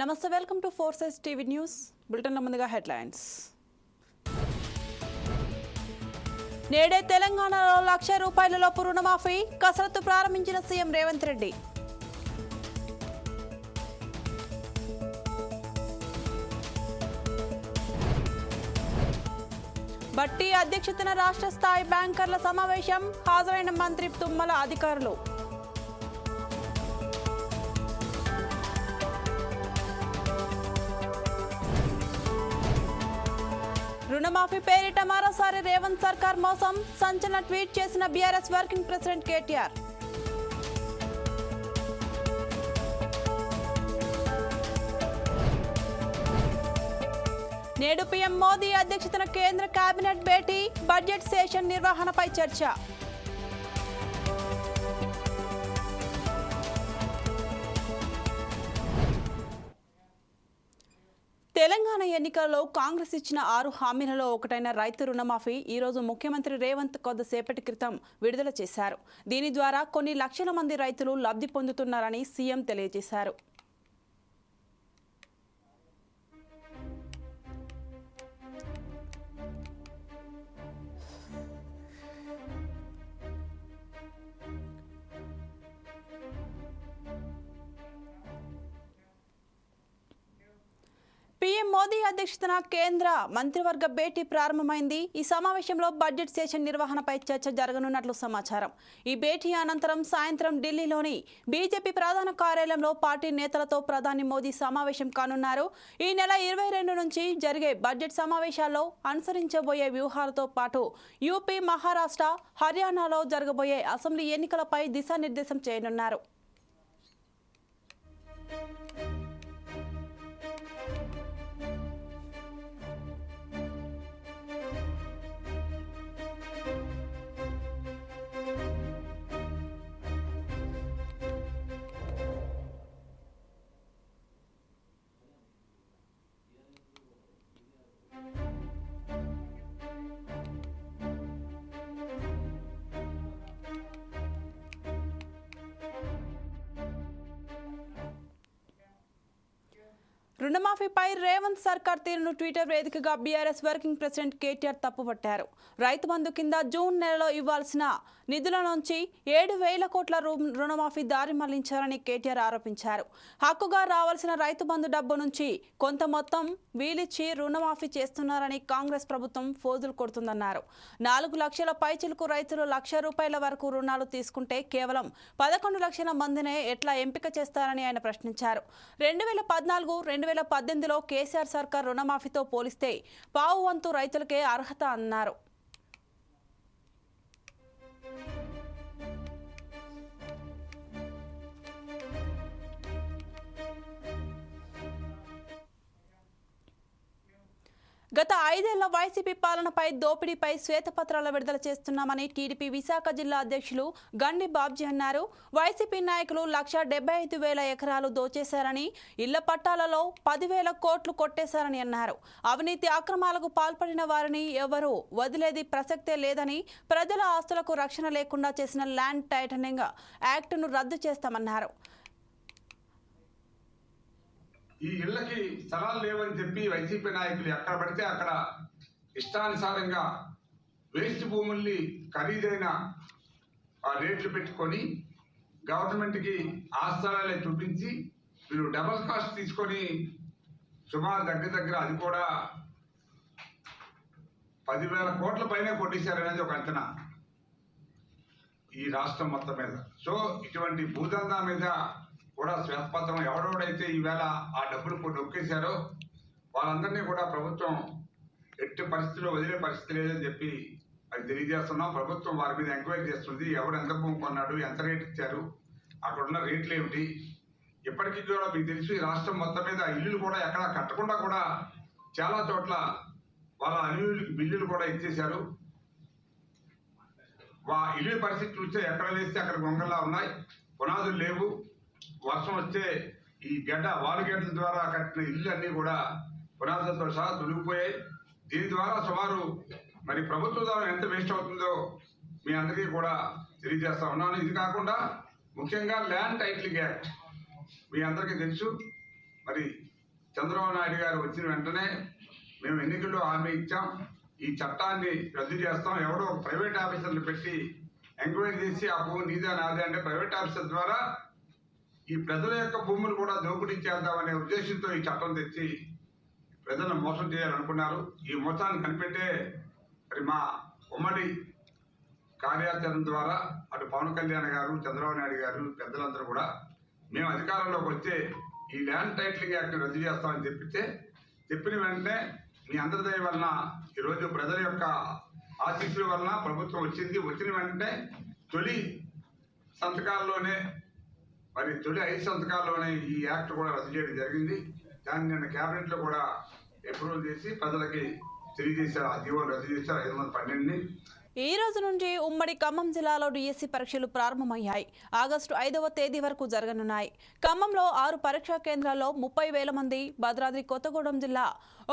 నమస్తే welcome to forces TV news బులెటిన్ల ముందుగా headlines. నేడే తెలంగాణలో లక్ష రూపాయల లోపు రుణమాఫీ కసరత్తు ప్రారంభించిన సీఎం రేవంత్ రెడ్డి. బట్టి అధ్యక్షతన రాష్ట్ర స్థాయి బ్యాంకర్ల సమావేశం హాజరైన మంత్రి తుమ్మల అధికారులు. రుణమాఫీ పేరిట మరోసారి రేవంత్ సర్కార్ మోసం. సంచలన ట్వీట్ చేసిన బీఆర్ఎస్ వర్కింగ్ ప్రెసిడెంట్ కేటీఆర్. నేడు పీఎం మోదీ అధ్యక్షతన కేంద్ర కేబినెట్ భేటీ బడ్జెట్ సెషన్ నిర్వహణపై చర్చ. ఎన్నికలలో కాంగ్రెస్ ఇచ్చిన ఆరు హామీలలో ఒకటైన రైతు రుణమాఫీ ఈ రోజు ముఖ్యమంత్రి రేవంత్ కొద్దిసేపటి క్రితం విడుదల చేశారు. దీని ద్వారా కొన్ని లక్షల మంది రైతులు లబ్ధి పొందుతున్నారని సీఎం తెలియజేశారు. పీఎం మోదీ అధ్యక్షతన కేంద్ర మంత్రివర్గ భేటీ ప్రారంభమైంది. ఈ సమావేశంలో బడ్జెట్ సెషన్ నిర్వహణపై చర్చ జరగనున్నట్లు సమాచారం. ఈ భేటీ అనంతరం సాయంత్రం ఢిల్లీలోని బీజేపీ ప్రధాన కార్యాలయంలో పార్టీ నేతలతో ప్రధాని మోదీ సమావేశం కానున్నారు. ఈ నెల ఇరవై రెండు నుంచి జరిగే బడ్జెట్ సమావేశాల్లో అనుసరించబోయే వ్యూహాలతో పాటు యూపీ మహారాష్ట్ర హర్యానాలో జరగబోయే అసెంబ్లీ ఎన్నికలపై దిశానిర్దేశం చేయనున్నారు. రుణమాఫీపై రేవంత్ సర్కార్ తీరును ట్విట్టర్ వేదికగా బీఆర్ఎస్ వర్కింగ్ ప్రెసిడెంట్ కేటీఆర్ తప్పుపట్టారు. రైతు బంధు కింద జూన్ నెలలో ఇవ్వాల్సిన నిధుల నుంచి ఏడు వేల కోట్ల రుణమాఫీ దారి మళ్ళించారని కేటీఆర్ ఆరోపించారు. హక్కుగా రావాల్సిన రైతు బంధు డబ్బు నుంచి కొంత మొత్తం వీలిచ్చి రుణమాఫీ చేస్తున్నారని కాంగ్రెస్ ప్రభుత్వం ఫోజులు కొడుతుందన్నారు. నాలుగు లక్షల పైచిలకు రైతులు లక్ష రూపాయల వరకు రుణాలు తీసుకుంటే కేవలం పదకొండు లక్షల మందినే ఎట్లా ఎంపిక చేస్తారని ఆయన ప్రశ్నించారు. రెండు వేల పద్నాలుగు రెండు వేల పద్దెనిమిదిలో కేసీఆర్ సర్కార్ రుణమాఫీతో పోలిస్తే పావు వంతు రైతులకే అర్హత అన్నారు. గత ఐదేళ్ళ వైసీపీ పాలనపై దోపిడీపై శ్వేతపత్రాలు విడుదల చేస్తున్నామని టీడీపీ విశాఖ జిల్లా అధ్యక్షులు గండి బాబ్జీ అన్నారు. వైసీపీ నాయకులు లక్ష ఐదు వేల ఎకరాలు దోచేశారని ఇళ్ళ పట్టాలలో పదివేల కోట్లు కొట్టేశారని అన్నారు. అవినీతి అక్రమాలకు పాల్పడిన వారిని ఎవరూ వదిలేది ప్రసక్తే లేదని ప్రజల ఆస్తులకు రక్షణ లేకుండా చేసిన ల్యాండ్ టైటనింగ్ యాక్టును రద్దు చేస్తామన్నారు. ఈ ఇళ్ళకి స్థలాలు లేవని చెప్పి వైసీపీ నాయకులు ఎక్కడ పడితే అక్కడ ఇష్టానుసారంగా వేస్ట్ భూముల్ని ఖరీదైన ఆ రేట్లు పెట్టుకొని గవర్నమెంట్కి ఆ స్థలాలే చూపించి వీళ్ళు డబల్ కాస్ట్ తీసుకొని సుమారు దగ్గర దగ్గర అది కూడా పదివేల కోట్ల పైనే కొట్టేశారనేది ఒక అంచనా ఈ రాష్ట్రం మొత్తం మీద. సో ఇటువంటి భూదందా మీద కూడా శ్వేతపత్రం ఎవడెవడైతే ఈవేళ ఆ డబ్బులు కొన్ని నొక్కేశారో వాళ్ళందరినీ కూడా ప్రభుత్వం ఎట్టి పరిస్థితిలో వదిలే పరిస్థితి లేదని చెప్పి అది తెలియజేస్తున్నాం. ప్రభుత్వం వారి మీద ఎంక్వైరీ చేస్తుంది. ఎవరు ఎంత భూమి కొన్నాడు ఎంత రేట్ ఇచ్చారు అక్కడ ఉన్న రేట్లు ఏమిటి? ఇప్పటికీ కూడా మీకు తెలుసు ఈ రాష్ట్రం మొత్తం మీద ఇల్లులు కూడా ఎక్కడ కట్టకుండా కూడా చాలా చోట్ల వాళ్ళ అనియులకి బిల్లులు కూడా ఇచ్చేశారు. వా ఇల్లు పరిస్థితి చూస్తే ఎక్కడ వేస్తే అక్కడ గొంగల్లా ఉన్నాయి. పునాదులు లేవు. వర్షం వస్తే ఈ గడ్డ వాలుగడ్డల ద్వారా కట్టిన ఇల్లు అన్నీ కూడా పునాదులతో సహా తొలిగిపోయాయి. దీని ద్వారా సుమారు మరి ప్రభుత్వ ద్వారా ఎంత వేస్ట్ అవుతుందో మీ అందరికీ కూడా తెలియజేస్తా ఉన్నాను. ఇది కాకుండా ముఖ్యంగా ల్యాండ్ టైటిలింగ్ యాక్ట్ మీ అందరికీ తెలుసు. మరి చంద్రబాబు నాయుడు గారు వచ్చిన వెంటనే మేము ఎన్నికల్లో హామీ ఇచ్చాం. ఈ చట్టాన్ని రద్దు చేస్తాం. ఎవడో ప్రైవేట్ ఆఫీసర్లు పెట్టి ఎంక్వైరీ చేసి ఆ భూమి నీదే నాదే అంటే ప్రైవేట్ ఆఫీసర్ ద్వారా ఈ ప్రజల యొక్క భూములు కూడా దోపిడీ చేద్దామనే ఉద్దేశంతో ఈ చట్టం తెచ్చి ప్రజలను మోసం చేయాలనుకున్నారు. ఈ మోసాన్ని కనిపెట్టే మరి మా ఉమ్మడి కార్యాచరణ ద్వారా అటు పవన్ కళ్యాణ్ గారు చంద్రబాబు నాయుడు గారు పెద్దలందరూ కూడా మేము అధికారంలోకి వస్తే ఈ ల్యాండ్ టైటిలింగ్ యాక్ట్ రద్దు చేస్తామని చెప్పితే చెప్పిన వెంటనే మీ అందరి దయ వలన ఈరోజు ప్రజల యొక్క ఆశీస్సుల వలన ప్రభుత్వం వచ్చింది. వచ్చిన వెంటనే తొలి సంతకాల్లోనే మరి తొలి ఐదు సంతకాల్లోనే ఈ యాక్ట్ కూడా రద్దు చేయడం జరిగింది. దాన్ని నిన్న కేబినెట్లో కూడా అప్రూవల్ చేసి ప్రజలకి తెలియజేశారు. ఆ జీవోలు రద్దు చేశారు. ఐదు వందల పన్నెండుని. ఈ రోజు నుంచి ఉమ్మడి ఖమ్మం జిల్లాలో డిఎస్సి పరీక్షలు ప్రారంభమయ్యాయి. ఆగస్టు ఐదవ తేదీ వరకు జరగనున్నాయి. ఖమ్మంలో ఆరు పరీక్షా కేంద్రాల్లో ముప్పై వేల మంది భద్రాద్రి కొత్తగూడెం జిల్లా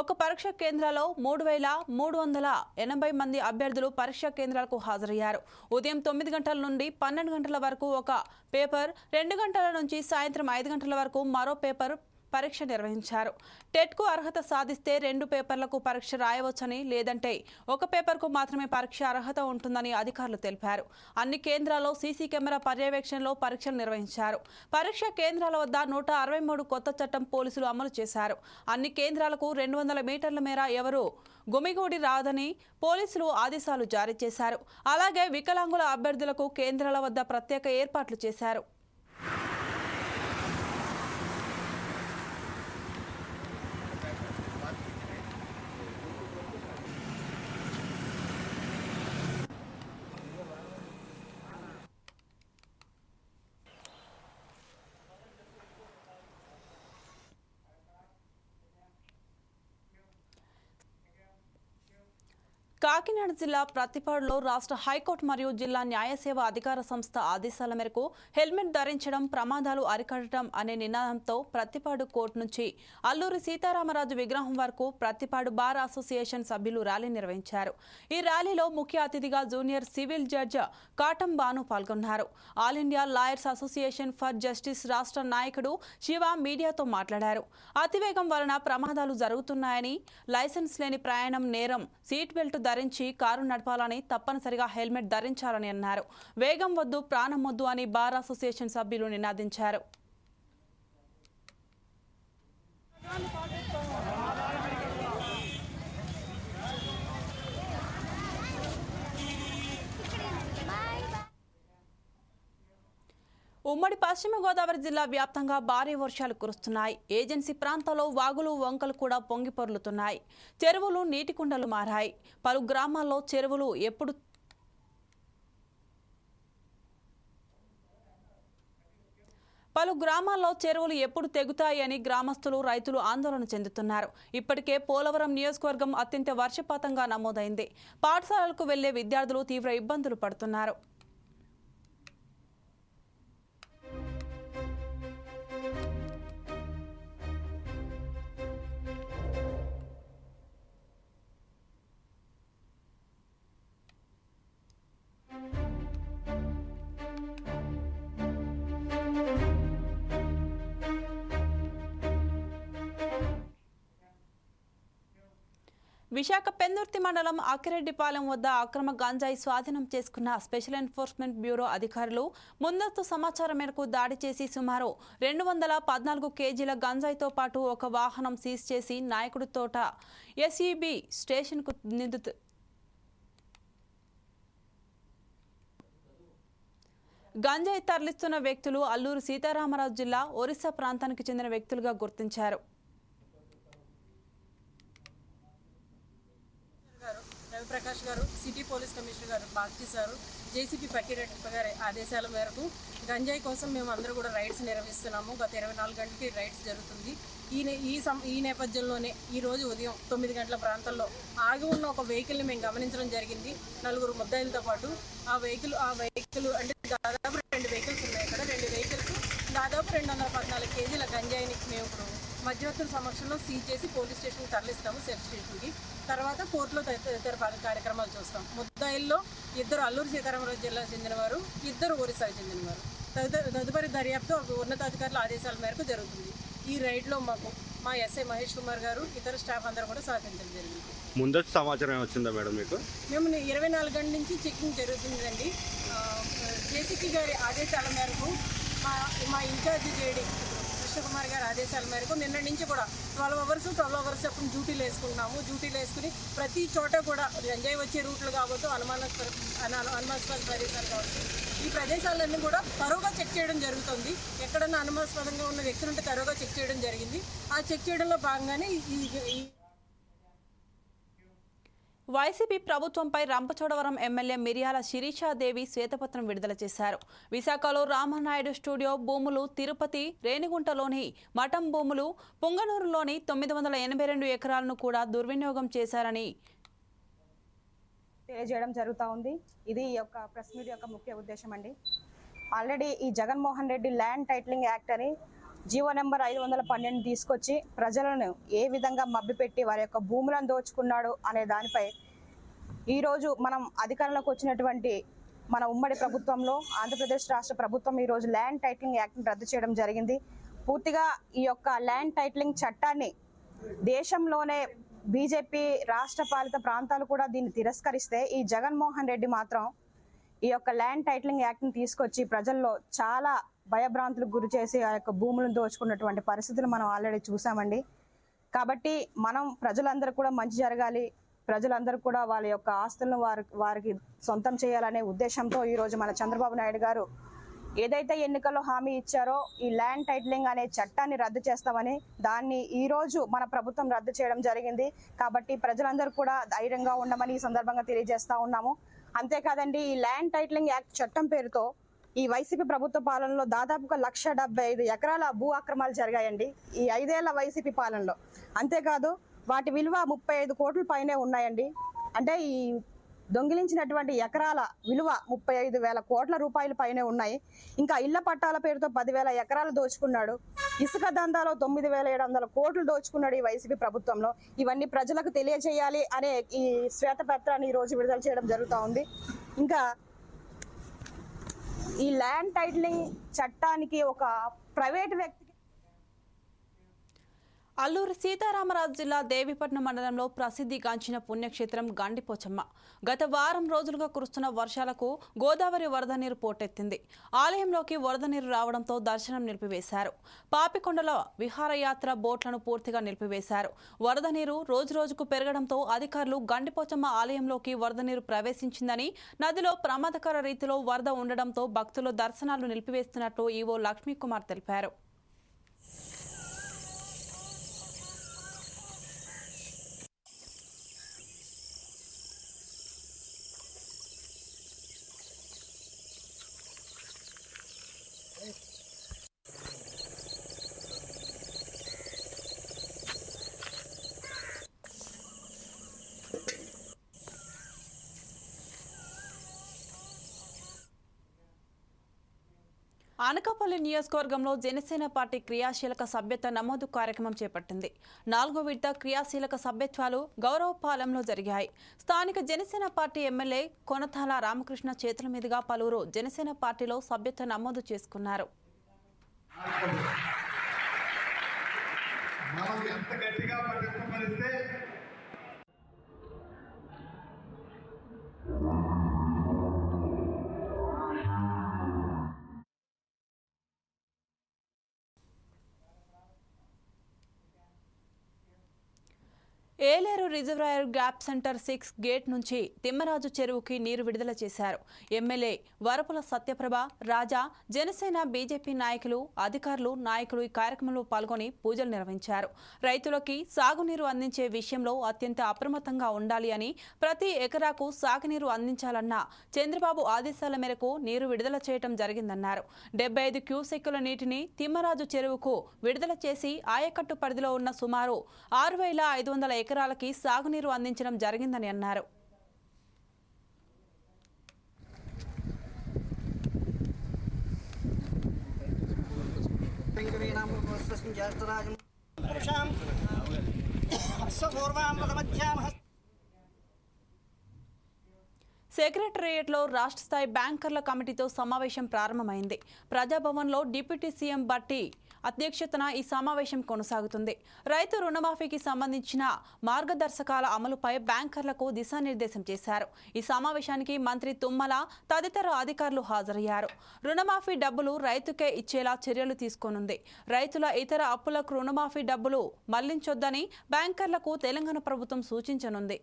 ఒక పరీక్షా కేంద్రాల్లో మూడు వేల మూడు వందల ఎనభై మంది అభ్యర్థులు పరీక్షా కేంద్రాలకు హాజరయ్యారు. ఉదయం తొమ్మిది గంటల నుండి పన్నెండు గంటల వరకు ఒక పేపర్ రెండు గంటల నుంచి సాయంత్రం ఐదు గంటల వరకు మరో పేపర్ పరీక్ష నిర్వహించారు. టెట్కు అర్హత సాధిస్తే రెండు పేపర్లకు పరీక్ష రాయవచ్చని లేదంటే ఒక పేపర్కు మాత్రమే పరీక్ష అర్హత ఉంటుందని అధికారులు తెలిపారు. అన్ని కేంద్రాల్లో సీసీ కెమెరా పర్యవేక్షణలో పరీక్షలు నిర్వహించారు. పరీక్ష కేంద్రాల వద్ద నూట అరవై మూడు కొత్త చట్టం పోలీసులు అమలు చేశారు. అన్ని కేంద్రాలకు రెండు వందల మీటర్ల మేర ఎవరు గుమిగూడి రాదని పోలీసులు ఆదేశాలు జారీ చేశారు. అలాగే వికలాంగుల అభ్యర్థులకు కేంద్రాల వద్ద ప్రత్యేక ఏర్పాట్లు చేశారు. కాకినాడ జిల్లా ప్రతిపాడులో రాష్ట్ర హైకోర్టు మరియు జిల్లా న్యాయసేవ అధికార సంస్థ ఆదేశాల మేరకు హెల్మెట్ ధరించడం ప్రమాదాలు అరికట్టడం అనే నినాదంతో ప్రతిపాడు కోర్టు నుంచి అల్లూరి సీతారామరాజు విగ్రహం వరకు ప్రతిపాడు బార్ అసోసియేషన్ సభ్యులు ర్యాలీ నిర్వహించారు. ఈ ర్యాలీలో ముఖ్య అతిథిగా junior civil judge Katam Banu పాల్గొన్నారు. All India lawyers association for justice రాష్ట్ర నాయకుడు శివ మీడియాతో మాట్లాడారు. అతివేగం వలన ప్రమాదాలు జరుగుతున్నాయని లైసెన్స్ లేని ప్రయాణం నేరం సీట్ బెల్ట్ ధరించి కారు నడపాలని తప్పనిసరిగా హెల్మెట్ ధరించాలని అన్నారు. వేగం వద్దు ప్రాణం వద్దు అని బార్ అసోసియేషన్ సభ్యులు నినాదించారు. ఉమ్మడి పశ్చిమ గోదావరి జిల్లా వ్యాప్తంగా భారీ వర్షాలు కురుస్తున్నాయి. ఏజెన్సీ ప్రాంతాల్లో వాగులు వంకలు కూడా పొంగి పొర్లుతున్నాయి. చెరువులు నీటి కుండలు మారాయి. పలు గ్రామాల్లో చెరువులు ఎప్పుడు పలు గ్రామాల్లో చెరువులు ఎప్పుడు తెగుతాయని గ్రామస్తులు రైతులు ఆందోళన చెందుతున్నారు. ఇప్పటికే పోలవరం నియోజకవర్గం అత్యంత వర్షపాతంగా నమోదైంది. పాఠశాలలకు వెళ్ళే విద్యార్థులు తీవ్ర ఇబ్బందులు పడుతున్నారు. విశాఖ పెందుర్తి మండలం అక్కిరెడ్డిపాలెం వద్ద అక్రమ గంజాయి స్వాధీనం చేసుకున్న స్పెషల్ ఎన్ఫోర్స్మెంట్ బ్యూరో అధికారులు ముందస్తు సమాచారం మేరకు దాడి చేసి సుమారు రెండు వందల పద్నాలుగు కేజీల గంజాయితో పాటు ఒక వాహనం సీజ్ చేసి నాయకుడి తోట ఎస్ఈబి స్టేషన్కు నిందితు గంజాయి తరలిస్తున్న వ్యక్తులు అల్లూరు సీతారామరాజు జిల్లా ఒరిస్సా ప్రాంతానికి చెందిన వ్యక్తులుగా గుర్తించారు గారు ప్రకాష్ గారు సిటీ పోలీస్ కమిషనర్ గారు బాగ్చి సారు. జేసీపీ పక్కిరెడ్డి గారి ఆదేశాల మేరకు గంజాయి కోసం మేము అందరూ కూడా రైడ్స్ నిర్వహిస్తున్నాము. గత ఇరవై నాలుగు గంటలకి రైడ్స్ జరుగుతుంది. ఈ నే- ఈ సం ఈ నేపథ్యంలోనే ఈ రోజు ఉదయం తొమ్మిది గంటల ప్రాంతంలో ఆగి ఉన్న ఒక వెహికల్ని మేము గమనించడం జరిగింది. నలుగురు ముద్దాయిలతో పాటు ఆ వెహికల్ ఆ వెహికల్ అంటే దాదాపు రెండు వెహికల్స్ ఉన్నాయి ఇక్కడ రెండు వెహికల్ దాదాపు రెండు వందల పద్నాలుగు కేజీల గంజాయిని మేము ఇప్పుడు మధ్యవర్తుల సమక్షంలో సీజ్ చేసి పోలీస్ స్టేషన్కి తరలిస్తాము సెఫ్ స్టేషన్కి. తర్వాత కోర్టులో తదితర కార్యక్రమాలు చూస్తాం. ముద్దాయిల్లో ఇద్దరు అల్లూరు సీతారామరాజు జిల్లా చెందినవారు ఇద్దరు ఒరిస్సాకు చెందినవారు. తదుపరి దర్యాప్తు ఉన్నతాధికారుల ఆదేశాల మేరకు జరుగుతుంది. ఈ రైడ్లో మాకు మా ఎస్ఐ మహేష్ కుమార్ గారు ఇతర స్టాఫ్ అందరూ కూడా సహకరించడం జరిగింది. ముందస్తు సమాచారం వచ్చిందా మేడం మీకు? మేము ఇరవై నాలుగు గంటల నుంచి చెకింగ్ జరుగుతుందండి. జేసీపీ గారి ఆదేశాల మేరకు మా మా ఇన్ఛార్జి జేడి కృష్ణకుమార్ గారి ఆదేశాల మేరకు నిన్న నుంచి కూడా ట్వెల్వ్ అవర్స్ ట్వెల్వ్ అవర్స్ అప్పుడు డ్యూటీలు వేసుకుంటున్నాము. డ్యూటీలు వేసుకుని ప్రతి చోట కూడా ఎంజాయ్ వచ్చే రూట్లు కావచ్చు అనుమానాస్పద అన- అనుమానాస్పద ప్రదేశాలు కావచ్చు. ఈ ప్రదేశాలన్నీ కూడా తరువుగా చెక్ చేయడం జరుగుతుంది. ఎక్కడన్నా అనుమానాస్పదంగా ఉన్న వ్యక్తులుంటే తరువుగా చెక్ చేయడం జరిగింది. ఆ చెక్ చేయడంలో భాగంగానే ఈ వైసీపీ ప్రభుత్వంపై రంపచోడవరం ఎమ్మెల్యే మిర్యాల శిరీషాదేవి శ్వేతపత్రం విడుదల చేశారు. విశాఖలో రామనాయుడు స్టూడియో భూములు తిరుపతి రేణిగుంటలోని మఠం భూములు పుంగనూరులోని తొమ్మిది వందల ఎనభై రెండు ఎకరాలను కూడా దుర్వినియోగం చేశారని తెలియజేయడం జరుగుతూ ఉంది. ఇది యొక్క ప్రెస్ మీట్ యొక్క ముఖ్య ఉద్దేశం అండి. ఆల్రెడీ ఈ Jaganmohan Reddy land titling act అని జీవో నెంబర్ ఐదు వందల పన్నెండు తీసుకొచ్చి ప్రజలను ఏ విధంగా మభ్యపెట్టి వారి యొక్క భూములను దోచుకున్నాడు అనే దానిపై ఈరోజు మనం అధికారంలోకి వచ్చినటువంటి మన ఉమ్మడి ప్రభుత్వంలో ఆంధ్రప్రదేశ్ రాష్ట్ర ప్రభుత్వం ఈరోజు ల్యాండ్ టైటిలింగ్ యాక్ట్ని రద్దు చేయడం జరిగింది. పూర్తిగా ఈ యొక్క ల్యాండ్ టైటిలింగ్ చట్టాన్ని దేశంలోనే బీజేపీ రాష్ట్ర పాలిత ప్రాంతాలు కూడా దీన్ని తిరస్కరిస్తే ఈ జగన్మోహన్ రెడ్డి మాత్రం ఈ యొక్క ల్యాండ్ టైటిలింగ్ యాక్ట్ని తీసుకొచ్చి ప్రజల్లో చాలా భయభ్రాంతులకు గురి చేసి ఆ యొక్క భూములను దోచుకున్నటువంటి పరిస్థితులు మనం ఆల్రెడీ చూసామండి. కాబట్టి మనం ప్రజలందరూ కూడా మంచి జరగాలి. ప్రజలందరూ కూడా వాళ్ళ యొక్క ఆస్తులను వారి వారికి సొంతం చేయాలనే ఉద్దేశంతో ఈరోజు మన చంద్రబాబు నాయుడు గారు ఏదైతే ఎన్నికల్లో హామీ ఇచ్చారో ఈ ల్యాండ్ టైటిలింగ్ అనే చట్టాన్ని రద్దు చేస్తామని దాన్ని ఈ రోజు మన ప్రభుత్వం రద్దు చేయడం జరిగింది. కాబట్టి ప్రజలందరూ కూడా ధైర్యంగా ఉండమని ఈ సందర్భంగా తెలియజేస్తా ఉన్నాము. అంతేకాదండి ఈ ల్యాండ్ టైటిలింగ్ యాక్ట్ చట్టం పేరుతో ఈ వైసీపీ ప్రభుత్వ పాలనలో దాదాపుగా లక్ష డెబ్బై ఐదు ఎకరాల భూ ఆక్రమాలు జరిగాయండి. ఈ ఐదేళ్ళ వైసీపీ పాలనలో. అంతేకాదు వాటి విలువ ముప్పై ఐదు కోట్ల పైనే ఉన్నాయండి. అంటే ఈ దొంగిలించినటువంటి ఎకరాల విలువ ముప్పై ఐదు వేల కోట్ల రూపాయల పైనే ఉన్నాయి. ఇంకా ఇళ్ళ పట్టాల పేరుతో పదివేల ఎకరాలు దోచుకున్నాడు. ఇసుక దందాలో తొమ్మిది వేల ఏడు వందల కోట్లు దోచుకున్నాడు ఈ వైసీపీ ప్రభుత్వంలో. ఇవన్నీ ప్రజలకు తెలియజేయాలి అనే ఈ శ్వేతపత్రాన్ని ఈ రోజు విడుదల చేయడం జరుగుతూ ఉంది. ఇంకా ఈ ల్యాండ్ టైటిలింగ్ చట్టానికి ఒక ప్రైవేట్ వ్యక్తి అల్లూరు సీతారామరాజు జిల్లా దేవిపట్నం మండలంలో ప్రసిద్ధిగాంచిన పుణ్యక్షేత్రం గండిపోచమ్మ. గత వారం రోజులుగా కురుస్తున్న వర్షాలకు గోదావరి వరద నీరు పోటెత్తింది. ఆలయంలోకి వరద నీరు రావడంతో దర్శనం నిలిపివేశారు. పాపికొండల విహారయాత్ర బోట్లను పూర్తిగా నిలిపివేశారు. వరద నీరు రోజురోజుకు పెరగడంతో అధికారులు గండిపోచమ్మ ఆలయంలోకి వరద నీరు ప్రవేశించిందని నదిలో ప్రమాదకర రీతిలో వరద ఉండడంతో భక్తులు దర్శనాలు నిలిపివేస్తున్నట్లు ఈవో లక్ష్మీకుమార్ తెలిపారు. అనకాపల్లి నియోజకవర్గంలో జనసేన పార్టీ క్రియాశీలక సభ్యత్వ నమోదు కార్యక్రమం చేపట్టింది. నాలుగో విడత క్రియాశీలక సభ్యత్వాలు గౌరవపాలెంలో జరిగాయి. స్థానిక జనసేన పార్టీ ఎమ్మెల్యే కొనతాల రామకృష్ణ చేతుల మీదుగా పలువురు జనసేన పార్టీలో సభ్యత్వ నమోదు చేసుకున్నారు. మనం ఎంత గట్టిగా Yeleru reservoir gap centre six gate నుంచి తిమ్మరాజు చెరువుకి నీరు విడుదల చేశారు. ఎమ్మెల్యే వరపుల సత్యప్రభ రాజా జనసేన బీజేపీ నాయకులు అధికారులు నాయకులు ఈ కార్యక్రమంలో పాల్గొని పూజలు నిర్వహించారు. రైతులకి సాగునీరు అందించే విషయంలో అత్యంత అప్రమత్తంగా ఉండాలి అని ప్రతి ఎకరాకు సాగునీరు అందించాలన్న చంద్రబాబు ఆదేశాల మేరకు నీరు విడుదల చేయడం జరిగిందన్నారు. డెబ్బై ఐదు క్యూసెక్కుల నీటిని తిమ్మరాజు చెరువుకు విడుదల చేసి ఆయకట్టు పరిధిలో ఉన్న సుమారు ఆరు వేల ఐదు వందల ఎకరాలకి సాగునీరు అందించడం జరిగిందని అన్నారు. సెక్రటరియట్లో రాష్ట్ర స్థాయి బ్యాంకర్ల కమిటీతో సమావేశం ప్రారంభమైంది. ప్రజాభవన్లో డిప్యూటీ సీఎం బట్టి అధ్యక్షతన ఈ సమావేశం కొనసాగుతుంది. రైతు రుణమాఫీకి సంబంధించిన మార్గదర్శకాల అమలుపై బ్యాంకర్లకు దిశానిర్దేశం చేశారు. ఈ సమావేశానికి మంత్రి తుమ్మల తదితర అధికారులు హాజరయ్యారు. రుణమాఫీ డబ్బులు రైతుకే ఇచ్చేలా చర్యలు తీసుకోనుంది. రైతుల ఇతర అప్పులకు రుణమాఫీ డబ్బులు మళ్ళించొద్దని బ్యాంకర్లకు తెలంగాణ ప్రభుత్వం సూచించనుంది.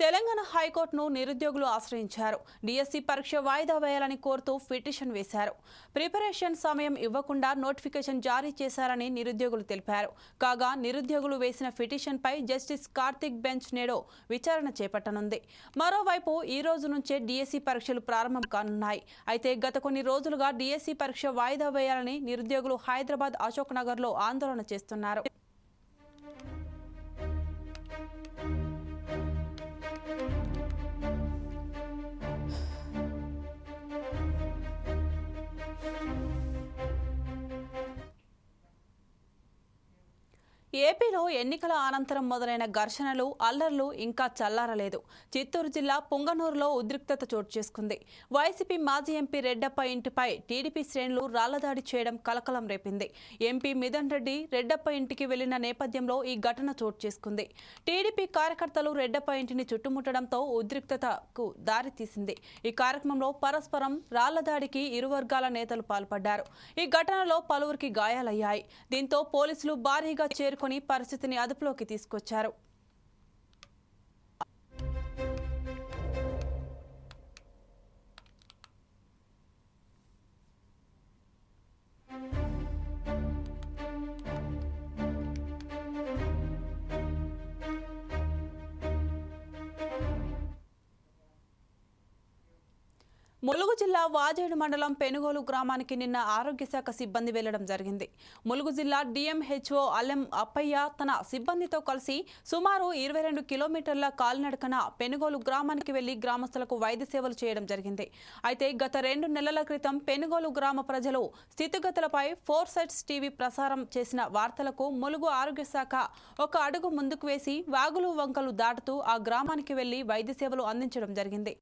తెలంగాణ హైకోర్టును నిరుద్యోగులు ఆశ్రయించారు. డిఎస్సి పరీక్ష వాయిదా వేయాలని కోరుతూ పిటిషన్ వేశారు. ప్రిపరేషన్ సమయం ఇవ్వకుండా నోటిఫికేషన్ జారీ చేశారని నిరుద్యోగులు తెలిపారు. కాగా నిరుద్యోగులు వేసిన పిటిషన్పై జస్టిస్ కార్తిక్ బెంచ్ నేడు విచారణ చేపట్టనుంది. మరోవైపు ఈ రోజు నుంచే డిఎస్సి పరీక్షలు ప్రారంభం కానున్నాయి. అయితే గత కొన్ని రోజులుగా డిఎస్సి పరీక్ష వాయిదా వేయాలని నిరుద్యోగులు హైదరాబాద్ అశోక్ నగర్లో ఆందోళన చేస్తున్నారు. ఏపీలో ఎన్నికల అనంతరం మొదలైన ఘర్షణలు అల్లర్లు ఇంకా చల్లారలేదు. చిత్తూరు జిల్లా పుంగనూరులో ఉద్రిక్తత చోటు చేసుకుంది. వైసీపీ మాజీ ఎంపీ రెడ్డప్ప ఇంటిపై టీడీపీ శ్రేణులు రాళ్ళదాడి చేయడం కలకలం రేపింది. ఎంపీ మిథన్ రెడ్డి రెడ్డప్ప ఇంటికి వెళ్ళిన నేపథ్యంలో ఈ ఘటన చోటు చేసుకుంది. టీడీపీ కార్యకర్తలు రెడ్డప్ప ఇంటిని చుట్టుముట్టడంతో ఉద్రిక్తతకు దారితీసింది ఈ కార్యక్రమంలో పరస్పరం రాళ్ళదాడికి ఇరు వర్గాల నేతలు పాల్పడ్డారు. ఈ ఘటనలో పలువురికి గాయాలయ్యాయి. దీంతో పోలీసులు భారీగా చేరుకు పాల్గొని పరిస్థితిని అదుపులోకి తీసుకొచ్చారు. ములుగు జిల్లా వాజేడు మండలం పెనుగోలు గ్రామానికి నిన్న ఆరోగ్య శాఖ సిబ్బంది వెళ్ళడం జరిగింది. ములుగు జిల్లా డిఎంహెచ్ఓ అల్ఎం అప్పయ్య తన సిబ్బందితో కలిసి సుమారు ఇరవై రెండు కిలోమీటర్ల కాలినడకన పెనుగోలు గ్రామానికి వెళ్ళి గ్రామస్తులకు వైద్య సేవలు చేయడం జరిగింది. అయితే గత రెండు నెలల క్రితం పెనుగోలు గ్రామ ప్రజలు స్థితిగతులపై ఫోర్ సైట్స్ టీవీ ప్రసారం చేసిన వార్తలకు ములుగు ఆరోగ్య శాఖ ఒక అడుగు ముందుకు వేసి వాగులు వంకలు దాటుతూ ఆ గ్రామానికి వెళ్ళి వైద్య సేవలు అందించడం జరిగింది.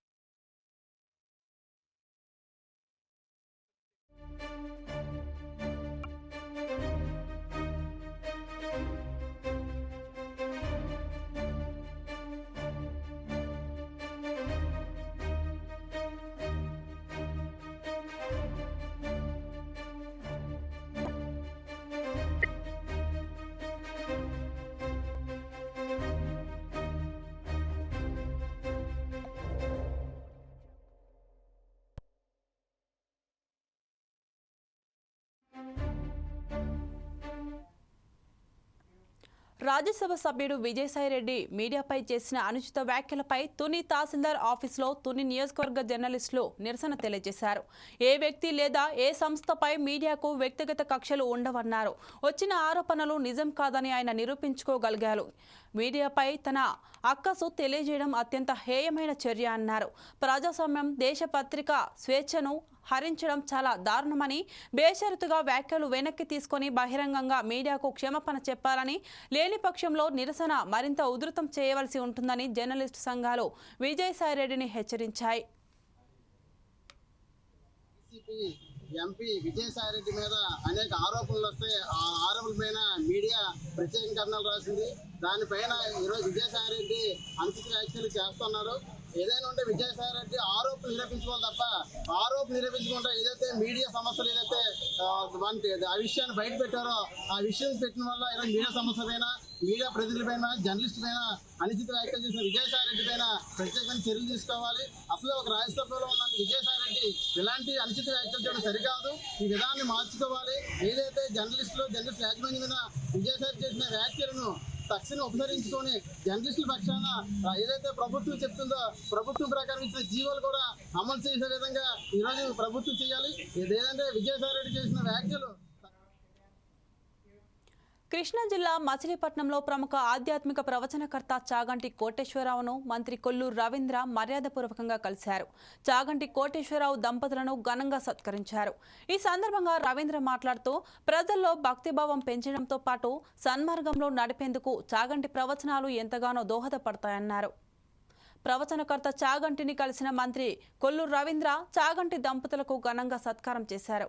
రాజ్యసభ సభ్యుడు విజయసాయిరెడ్డి మీడియాపై చేసిన అనుచిత వ్యాఖ్యలపై తుని తహసీల్దార్ ఆఫీసులో తుని నియోజకవర్గ జర్నలిస్టులు నిరసన తెలియజేశారు. ఏ వ్యక్తి లేదా ఏ సంస్థపై మీడియాకు వ్యక్తిగత కక్షలు ఉండవన్నారు. వచ్చిన ఆరోపణలు నిజం కాదని ఆయన నిరూపించుకోగలిగారు. మీడియాపై తన అక్కసు తెలియజేయడం అత్యంత హేయమైన చర్య అన్నారు. ప్రజాస్వామ్యం దేశ పత్రిక స్వేచ్ఛను హరించడం చాలా దారుణమని బేషరతుగా వ్యాఖ్యలు వెనక్కి తీసుకొని బహిరంగంగా మీడియాకు క్షమాపణ చెప్పాలని లేని పక్షంలో నిరసన మరింత ఉధృతం చేయవలసి ఉంటుందని జర్నలిస్టు సంఘాలు విజయసాయిరెడ్డిని హెచ్చరించాయి. ఎంపీ విజయసాయిరెడ్డి మీద అనేక ఆరోపణలు వస్తే ఆ ఆరోపణల పైన మీడియా ప్రత్యేక కథనాలు రాసింది. దానిపైన ఈరోజు విజయసాయిరెడ్డి అంత్యక్రియలు చేస్తున్నారు. ఏదైనా ఉంటే విజయసాయిరెడ్డి ఆరోపణ నిరూపించుకోవాలి తప్ప ఆరోపణ నిరూపించకుండా ఏదైతే మీడియా సమస్యలు ఏదైతే ఆ, ఆ విషయాన్ని బయట పెట్టారో ఆ విషయం పెట్టిన వల్ల ఈరోజు మీడియా సమస్యలైనా మీడియా ప్రతినిధుల జర్నలిస్ట్ పైన అనుచిత వ్యాఖ్యలు చేసిన విజయసాయి రెడ్డి పైన ప్రత్యేకమైన చర్యలు తీసుకోవాలి. అసలు ఒక రాజ్యసభలో ఉన్న విజయసాయి రెడ్డి ఇలాంటి అనుచిత వ్యాఖ్యలు చేయడం సరికాదు. ఈ విధానాన్ని మార్చుకోవాలి. ఏదైతే జర్నలిస్టులు జర్నలిస్ట్ యాజమాన్యం మీద విజయసాయి చేసిన వ్యాఖ్యలను తక్షణం ఉపసరించుకొని జర్నలిస్టుల పక్షాన ఏదైతే ప్రభుత్వం చెప్తుందో ప్రభుత్వం ప్రకారం ఇచ్చిన జీవోలు కూడా అమలు చేసే విధంగా ఈరోజు ప్రభుత్వం చేయాలి. ఏదంటే విజయసాయి రెడ్డి చేసిన వ్యాఖ్యలు కృష్ణా జిల్లా మచిలీపట్నంలో ప్రముఖ ఆధ్యాత్మిక ప్రవచనకర్త చాగంటి కోటేశ్వరరావును మంత్రి కొల్లూరు రవీంద్ర మర్యాదపూర్వకంగా కలిశారు. చాగంటి కోటేశ్వరరావు దంపతులను ఘనంగా సత్కరించారు. ఈ సందర్భంగా రవీంద్ర మాట్లాడుతూ ప్రజల్లో భక్తిభావం పెంచడంతో పాటు సన్మార్గంలో నడిపేందుకు చాగంటి ప్రవచనాలు ఎంతగానో దోహదపడతాయన్నారు. ప్రవచనకర్త చాగంటిని కలిసిన మంత్రి కొల్లూరు రవీంద్ర చాగంటి దంపతులకు ఘనంగా సత్కారం చేశారు.